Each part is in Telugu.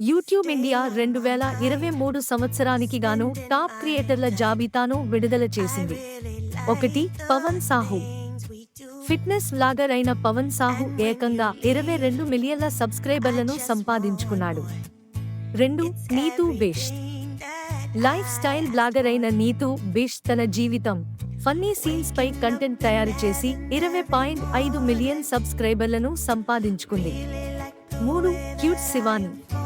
యూట్యూబ్ ఇండియా రెండు వేల ఇరవై మూడు సంవత్సరానికి గాను టాప్ క్రియేటర్ల జాబితాను విడుదల చేసింది. ఒకటి పవన్ సాహు. ఫిట్నెస్ వ్లాగర్ అయిన పవన్ సాహు ఏకంగా ఇరవై రెండు మిలియన్ల సబ్స్క్రైబర్లను సంపాదించుకున్నాడు. రెండు Neetu Bisht life style blogger అయిన నీతూ బిష్ తన జీవితం ఫన్నీ సీన్స్ పై కంటెంట్ తయారు చేసి ఇరవై పాయింట్ ఐదు మిలియన్ సబ్స్క్రైబర్లను సంపాదించుకుంది. మూడు క్యూట్ శివాని.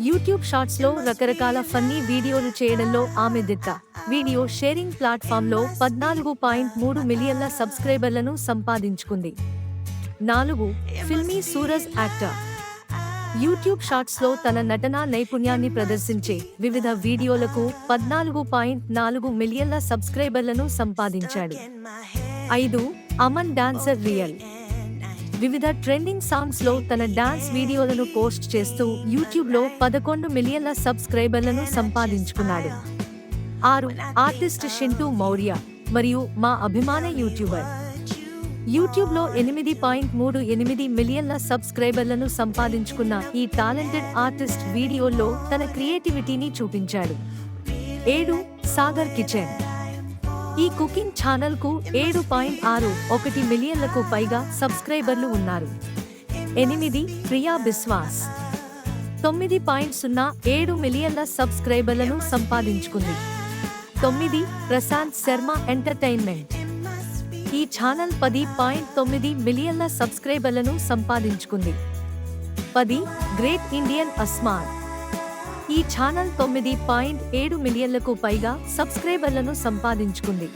యూట్యూబ్ షార్ట్స్లో రకరకాల ఫన్నీ వీడియోలు చేయడంలో ఆమె దిట్ట. వీడియో షేరింగ్ ప్లాట్ఫామ్లో పద్నాలుగు పాయింట్ మూడు మిలియన్ల సబ్స్క్రైబర్లను సంపాదించుకుంది. నాలుగు ఫిల్మీ సూరజ్ యాక్టర్. యూట్యూబ్ షార్ట్స్లో తన నటనా నైపుణ్యాన్ని ప్రదర్శించే వివిధ వీడియోలకు పద్నాలుగు పాయింట్ నాలుగు మిలియన్ల సబ్స్క్రైబర్లను సంపాదించాడు. ఐదు అమన్ డాన్సర్ రియల్. వివిధ ట్రెండింగ్ సాంగ్స్లో తన డాన్స్ వీడియోలను పోస్ట్ చేస్తూ యూట్యూబ్లో పదకొండు మిలియన్ల సబ్స్క్రైబర్లను సంపాదించుకున్నాడు. ఆరు ఆర్టిస్ట్ షింటూ మౌర్య మరియు మా అభిమాన యూట్యూబర్. యూట్యూబ్లో ఎనిమిది పాయింట్ మూడు ఎనిమిది మిలియన్ల సబ్స్క్రైబర్లను సంపాదించుకున్న ఈ టాలెంటెడ్ ఆర్టిస్ట్ వీడియోల్లో తన క్రియేటివిటీని చూపించాడు. ఏడు సాగర్ కిచెన్. ఈ కుకింగ్ ఛానల్కు ఏడు పాయింట్ ఆరు ఒకటి మిలియన్లకు పైగా సబ్స్క్రైబర్లు ఉన్నారు. ఎనిమిది ప్రియా బిస్వాస్ తొమ్మిది పాయింట్ సున్నా ఏడు మిలియన్ల సబ్స్క్రైబర్లను సంపాదించుకుంది. తొమ్మిది ప్రశాంత్ శర్మ ఎంటర్టైన్మెంట్. ఈ ఛానల్ పది పాయింట్ తొమ్మిది మిలియన్ల సబ్స్క్రైబర్లను సంపాదించుకుంది. పది గ్రేట్ ఇండియన్ అస్మార్ ఈ ఛానల్ తొమ్మిది పాయింట్ ఏడు మిలియన్లకు పైగా సబ్స్క్రైబర్లను సంపాదించుకుంది.